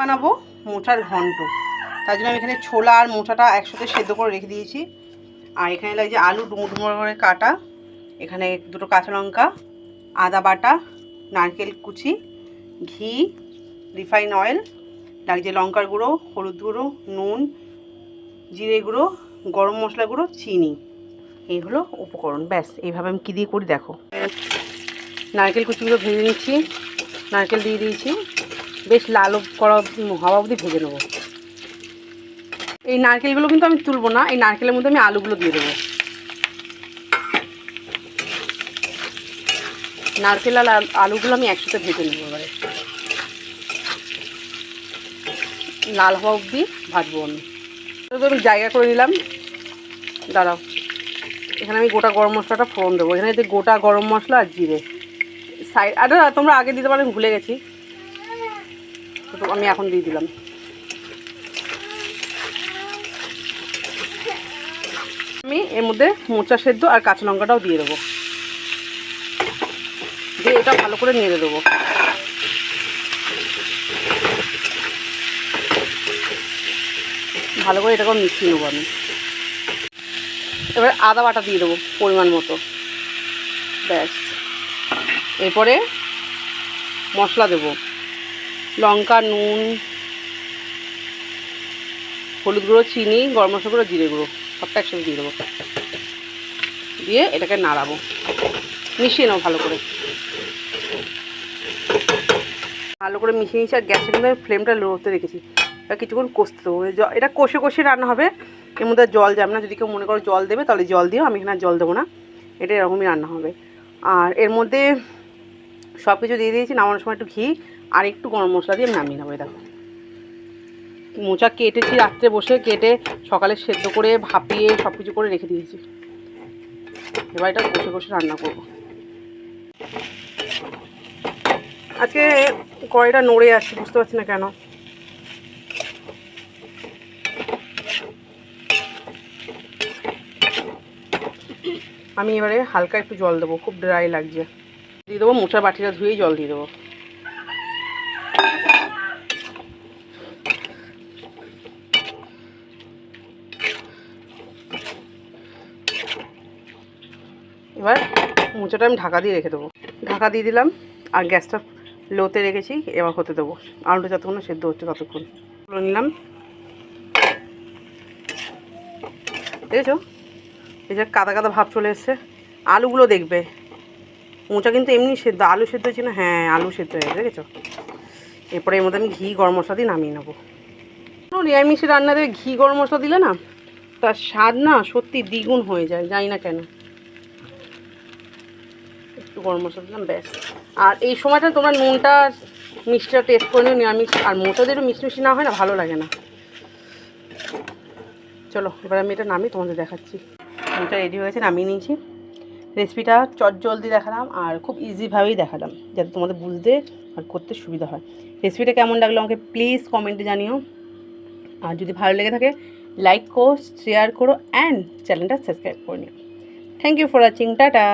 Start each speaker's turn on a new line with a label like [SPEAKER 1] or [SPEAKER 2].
[SPEAKER 1] বানাবো মোটার ঘন্ট। তার জন্য আমি এখানে ছোলা আর মোটাটা একসাথে সেদ্ধ করে রেখে দিয়েছি। আর এখানে লাগছে আলু ডুমো ডুমো করে কাটা। এখানে দুটো কাঁচা লঙ্কা, আদা বাটা, নারকেল কুচি, ঘি, রিফাইন অয়েল, লাগছে লঙ্কার গুঁড়ো, হলুদ গুঁড়ো, নুন, জিরে গুঁড়ো, গরম মশলা গুঁড়ো, চিনি। এই হলো উপকরণ, ব্যাস। এইভাবে আমি কী দিয়ে করি দেখো। নারকেল কুচিগুলো ভেজে নিচ্ছি। নারকেল দিয়ে দিয়েছি। বেশ লাল করা হওয়া অবধি ভেজে নেব। এই নারকেলগুলো কিন্তু আমি তুলবো না, এই নারকেলের মধ্যে আমি আলুগুলো দিয়ে দেবো। নারকেল আর আল- আলুগুলো আমি একসাথে ভেজে নেব এবারে। লাল হওয়া অবধি ভাজবো আমি। তো আমি জায়গা করে নিলাম। দাঁড়াও। এখানে আমি গোটা গরম মশলাটা ফোড়ন দেবো। এখানে গোটা গরম মশলা আর জিরে। সাইড আরে তোমরা আগে দিতে পারো, আমি ভুলে গেছি। আমি এখন দিয়ে দিলাম। আমি এর মধ্যে মোচা সেদ্ধ আর কাঁচা লঙ্কাটাও দিয়ে দেবো। দিয়ে এটা ভালো করে নেড়ে দেবো। ভালো করে এটাকেও মিশিয়ে নেব আমি। এবার আদা বাটা দিয়ে দেবো পরিমাণ মতো। ব্যাস। এরপরে মশলা দেবো। লঙ্কা, নুন, হলুদ গুঁড়ো, চিনি, গরম মশলা গুঁড়ো, জিরে গুঁড়ো, সবটা একসাথে দিয়ে দেবো। দিয়ে এটাকে নাড়াবো। মিশিয়ে নেব ভালো করে। ভালো করে মিশিয়ে নিচ্ছি আর গ্যাসের মধ্যে ফ্লেমটা লোতে রেখেছি। এবার কিছুক্ষণ কষতে দেবো। জ- এটা কষে কষে রান্না হবে। এর মধ্যে জল যাবে না। যদি কেউ মনে করো জল দেবে, তাহলে জল দিও। আমি এখানে জল দেবো না। এটা এরকমই রান্না হবে। আর এর মধ্যে সব কিছু দিয়ে দিয়েছি, নামানোর সময় একটু ঘি আর একটু গরম মশলা দিয়ে আমি নামিয়ে নেব দেখো। মোচা কেটেছি রাত্রে বসে, কেটে সকালে সেদ্ধ করে, ভাপিয়ে সব কিছু করে রেখে দিয়েছি। এবার এটা কষে কষে রান্না করব। আজকে কড়াইটা নড়ে আসছে, বুঝতে পারছি না কেন। আমি এবারে হালকা একটু জল দেবো, খুব ড্রাই লাগছে। দিয়ে দেবো মোচার বাটিটা ধুয়েই জল দিয়ে দেবো। এবার মোচাটা আমি ঢাকা দিয়ে রেখে দেবো। ঢাকা দিয়ে দিলাম, আর গ্যাসটা লোতে রেখেছি, এবার হতে দেবো। আলুটা যতক্ষণ সেদ্ধ হচ্ছে ততক্ষণ। তুলে নিলাম। দেখেছ? এই যে কাদা কাদা ভাব চলে এসছে। আলুগুলো দেখবে। মোচা কিন্তু এমনি সেদ্ধ, আলু সেদ্ধ হচ্ছে না হ্যাঁ আলু সেদ্ধ হয়ে গেছে, দেখেছ? এরপরে এর মধ্যে আমি ঘি, গরম মশলা দিয়ে নামিয়ে নেব। নিরামিষ রান্নাতে ঘি, গরম মশলা দিলে না, তার স্বাদ না সত্যি দ্বিগুণ হয়ে যায়, জানি না কেন। একটু গরম মশলা দিলাম, ব্যাস। আর এই সময়টা তোমরা নুনটা, মিষ্টিটা টেস্ট করে নিও, নিরামিষ, আর মোটা যেটা মিষ্টি মিষ্টি না হয় না, ভালো লাগে না। চলো, এবার আমি এটা নামিয়ে তোমাদের দেখাচ্ছি। মোটা রেডি হয়েছে, নামিয়ে নিয়েছি। রেসিপিটা চট জলদি দেখালাম আর খুব ইজিভাবেই দেখালাম, যাতে তোমাদের বুঝতে আর করতে সুবিধা হয়। রেসিপিটা কেমন লাগল আমাকে প্লিজ কমেন্টে জানিও। আর যদি ভালো লেগে থাকে লাইক করো শেয়ার করো অ্যান্ড চ্যানেলটা সাবস্ক্রাইব করে নিও। Thank you for watching tata!